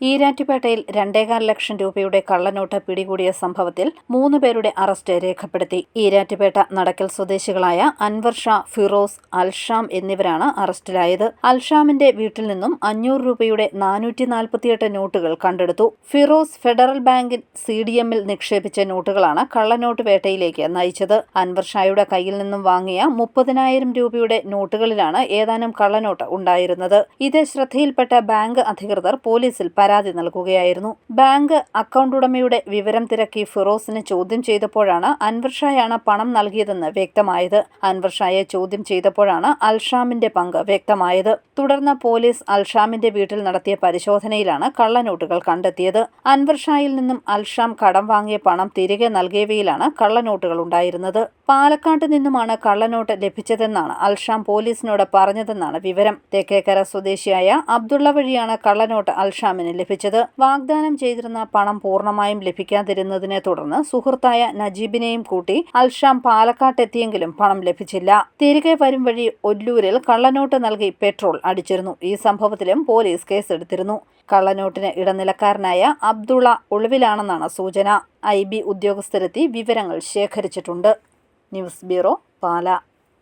ഈരാറ്റുപേട്ടയിൽ രണ്ടേകാൽ ലക്ഷം രൂപയുടെ കള്ളനോട്ട് പിടികൂടിയ സംഭവത്തിൽ മൂന്ന് പേരുടെ അറസ്റ്റ് രേഖപ്പെടുത്തി. ഈരാറ്റുപേട്ട നടക്കൽ സ്വദേശികളായ അൻവർ ഷാ ഫിറോസ് അൽഷാം എന്നിവരാണ് അറസ്റ്റിലായത്. അൽഷാമിന്റെ വീട്ടിൽ നിന്നും അഞ്ഞൂറ് രൂപയുടെ നാനൂറ്റി നാൽപ്പത്തിയെട്ട് നോട്ടുകൾ കണ്ടെടുത്തു. ഫിറോസ് ഫെഡറൽ ബാങ്കിൽ സി ഡി എമ്മിൽ നിക്ഷേപിച്ച നോട്ടുകളാണ് കള്ളനോട്ട് വേട്ടയിലേക്ക് നയിച്ചത്. അൻവർ ഷായുടെ കയ്യിൽ നിന്നും വാങ്ങിയ മുപ്പതിനായിരം രൂപയുടെ നോട്ടുകളിലാണ് ഏതാനും കള്ളനോട്ട് ഉണ്ടായിരുന്നത്. ഇത് ശ്രദ്ധയിൽപ്പെട്ട ബാങ്ക് അധികൃതർ പോലീസിൽ നൽകുകയായിരുന്നു. ബാങ്ക് അക്കൗണ്ട് ഉടമയുടെ വിവരം തിരക്കി ഫിറോസിനെ ചോദ്യം ചെയ്തപ്പോഴാണ് അൻവർഷായാണ് പണം നൽകിയതെന്ന് വ്യക്തമായത്. അൻവർഷായെ ചോദ്യം ചെയ്തപ്പോഴാണ് അൽഷാമിന്റെ പങ്ക് വ്യക്തമായത്. തുടർന്ന് പോലീസ് അൽഷാമിന്റെ വീട്ടിൽ നടത്തിയ പരിശോധനയിലാണ് കള്ളനോട്ടുകൾ കണ്ടെത്തിയത്. അൻവർഷായിൽ നിന്നും അൽഷാം കടം വാങ്ങിയ പണം തിരികെ നൽകിയവയിലാണ് കള്ളനോട്ടുകൾ ഉണ്ടായിരുന്നത്. പാലക്കാട്ട് നിന്നുമാണ് കള്ളനോട്ട് ലഭിച്ചതെന്നാണ് അൽഷാം പോലീസിനോട് പറഞ്ഞതെന്നാണ് വിവരം. തേക്കേക്കര സ്വദേശിയായ അബ്ദുള്ള വഴിയാണ് കള്ളനോട്ട് അൽഷാമിന് ലഭിച്ചത്. വാഗ്ദാനം ചെയ്തിരുന്ന പണം പൂർണമായും ലഭിക്കാതിരുന്നതിനെ തുടർന്ന് സുഹൃത്തായ നജീബിനെയും കൂട്ടി അൽഷാം പാലക്കാട്ടെത്തിയെങ്കിലും പണം ലഭിച്ചില്ല. തിരികെ വരും വഴി ഒല്ലൂരിൽ കള്ളനോട്ട് നൽകി പെട്രോൾ അടിച്ചിരുന്നു. ഈ സംഭവത്തിലും പോലീസ് കേസെടുത്തിരുന്നു. കള്ളനോട്ടിന് ഇടനിലക്കാരനായ അബ്ദുള്ള ഒളിവിലാണെന്നാണ് സൂചന. ഐ ബി ഉദ്യോഗസ്ഥരെത്തി വിവരങ്ങൾ ശേഖരിച്ചിട്ടുണ്ട്. News bureau Pala.